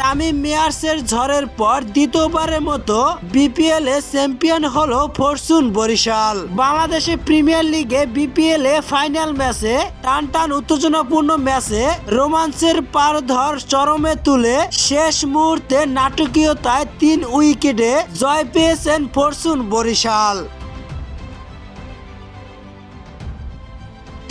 তামিম মিয়ার্সের ঝড়ের পর দ্বিতীয়বারের মতো বিপিএল এ চ্যাম্পিয়ন হলো ফরচুন বরিশাল। বাংলাদেশে প্রিমিয়ার লিগে বিপিএল এ ফাইনাল ম্যাচে টান টান উত্তেজনাপূর্ণ ম্যাচে রোমাঞ্চের পারধর চরমে তুলে শেষ মুহূর্তে নাটকীয়তায় তিন উইকেটে জয় পেয়েছেন ফরচুন বরিশাল।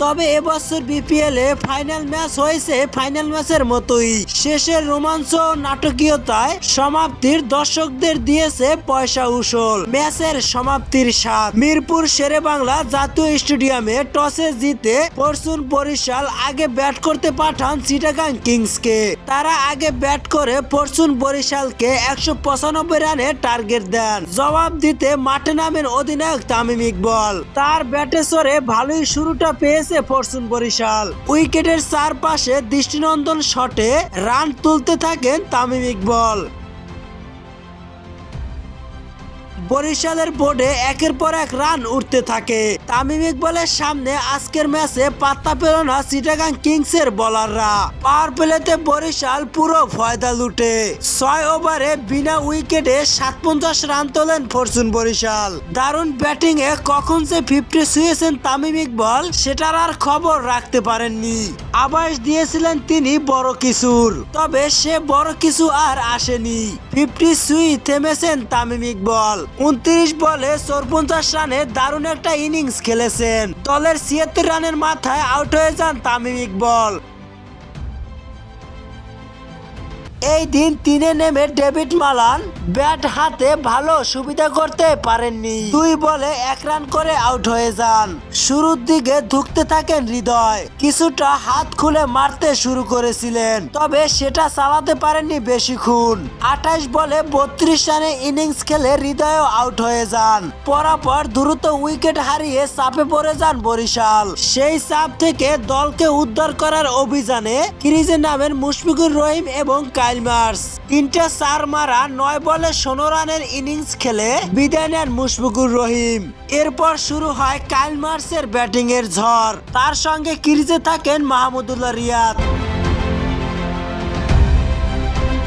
তবে এবছর বিপিএল ফাইনাল ম্যাচ হয়েছে ফাইনাল ম্যাচের মতোই। শেষের রোমাঞ্চ নাটকীয়তায় সমাপ্তির দর্শকদের দিয়েছে পয়সা উসল। ম্যাচের সমাপ্তির স্বাদ। মিরপুর শেরে বাংলা জাতীয় স্টেডিয়ামে টসে জিতে ফরচুন বরিশাল আগে ব্যাট করতে পাঠান চিটাগাং কিংসকে। তারা আগে ব্যাট করে ফরচুন বরিশালকে একশো পঁচানব্বই রানে টার্গেট দেন। জবাব দিতে মাঠে নামেন অধিনায়ক তামিম ইকবল। তার ব্যাটে সরে ভালোই শুরুটা পেয়েছে ফরচুন বরিশাল। উইকেটের চারপাশে দৃষ্টিনন্দন শটে রান তুলতে থাকেন তামিম ইকবল। বরিশালের বোর্ডে একের পর এক রান উঠতে থাকে। তামিম ইকবলের সামনে আজকের ম্যাচে পাত্তা পেল না চিটাগাং কিংসের বলাররা। পাওয়ার প্লেতে বরিশাল পুরো ফয়দা লুটে। ছয় ওভারে বিনা উইকেটে সাতপঞ্চাশ রান তোলেন ফরচুন বরিশাল। দারুণ ব্যাটিং এ কখন যে ফিফটি ছুঁয়েছেন তামিম ইকবল, সেটার আর খবর রাখতে পারেননি। আবাস দিয়েছিলেন তিনি বড় কিছুর তবে সে বড় কিছু আর আসেনি। ফিফটি সুই থেমেছেন তামিম ইকবল। উনত্রিশ বলে চৌপঞ্চাশ রানে দারুণ একটা ইনিংস খেলেছেন। দলের ছিয়াত্তর রানের মাথায় আউট হয়ে যান তামিম ইকবল। এই দিন তিনে নেমে ডেভিড মালান ব্যাট হাতে ভালো সুবিধা করতে পারেননি। দুই বলে এক রান করে আউট হয়ে যান। শুরুর দিকে ধুকতে থাকেন হৃদয়। কিছুটা হাত খুলে মারতে শুরু করেছিলেন, তবে সেটা চালাতে পারেননি বেশিক্ষণ। আঠাইশ বলে বত্রিশ রানে ইনিংস খেলে হৃদয়ও আউট হয়ে যান। পরাপর দ্রুত উইকেট হারিয়ে চাপে পড়ে যান বরিশাল। সেই চাপ থেকে দলকে উদ্ধার করার অভিযানে ক্রিজে নামেন মুশফিকুর রহিম এবং কাইলমার্স তিনটা চার মারা, নয় বলে ষোলো রানের ইনিংস খেলে বিদায় নেন মুশফিকুর রহিম। এরপর শুরু হয় কাইলমার্সের ব্যাটিং এর ঝড়। তার সঙ্গে ক্রিজে থাকেন মাহমুদুল্লাহ রিয়াদ।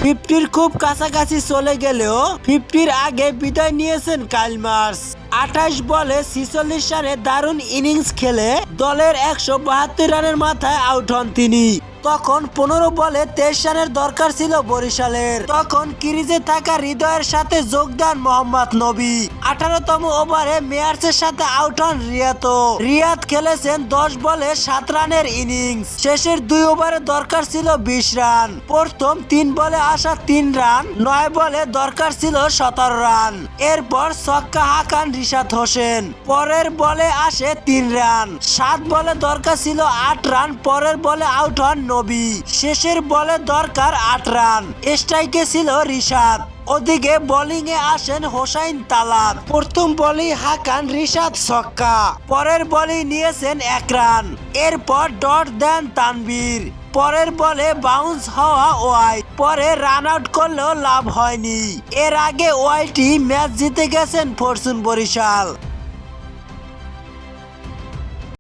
ফিফটির খুব কাছাকাছি চলে গেলেও ফিফটির আগে বিদায় নিয়েছেন কাইলমার্স আঠাশ বলে ছিচল্লিশ রানে দারুণ ইনিংস খেলে দলের একশো বাহাত্তর রানের মাথায় আউট হন তিনি। তখন পনেরো বলে তেইশ রানের দরকার ছিল বরিশালের। তখন ক্রিজে থাকা হৃদয়ের সাথে যোগদান মোহাম্মদ নবী। আঠারোতম ওভারে মেয়ার্সের সাথে আউট হন রিয়াত। রিয়াদ খেলেছেন দশ বলে সাত রানের ইনিংস। শেষের দুই ওভারে দরকার ছিল বিশ রান। প্রথম তিন বলে আসা তিন রান, নয় বলে দরকার ছিল সতেরো রান। এরপর ছক্কা হাকান রিশাদ হোসেন। পরের বলে আসে তিন রান। সাত বলে দরকার ছিল আট রান, পরের বলে আউট হন নবী। শেষের বলে দরকার আট রান। স্ট্রাইকে ছিল রিশাদ। ওদিকে বোলিং এ আসেন হোসাইন তালাত প্রথম বলি হাকান রিশাদ ছক্কা। পরের বলি নিয়েছেন এক রান। এরপর ডট দেন তানবীর পরের বলে বাউন্স হওয়া ওয়াই। পরে রান আউট করলেও লাভ হয়নি। এর আগে ওয়াইটি ম্যাচ জিতে গেছেন ফরচুন বরিশাল।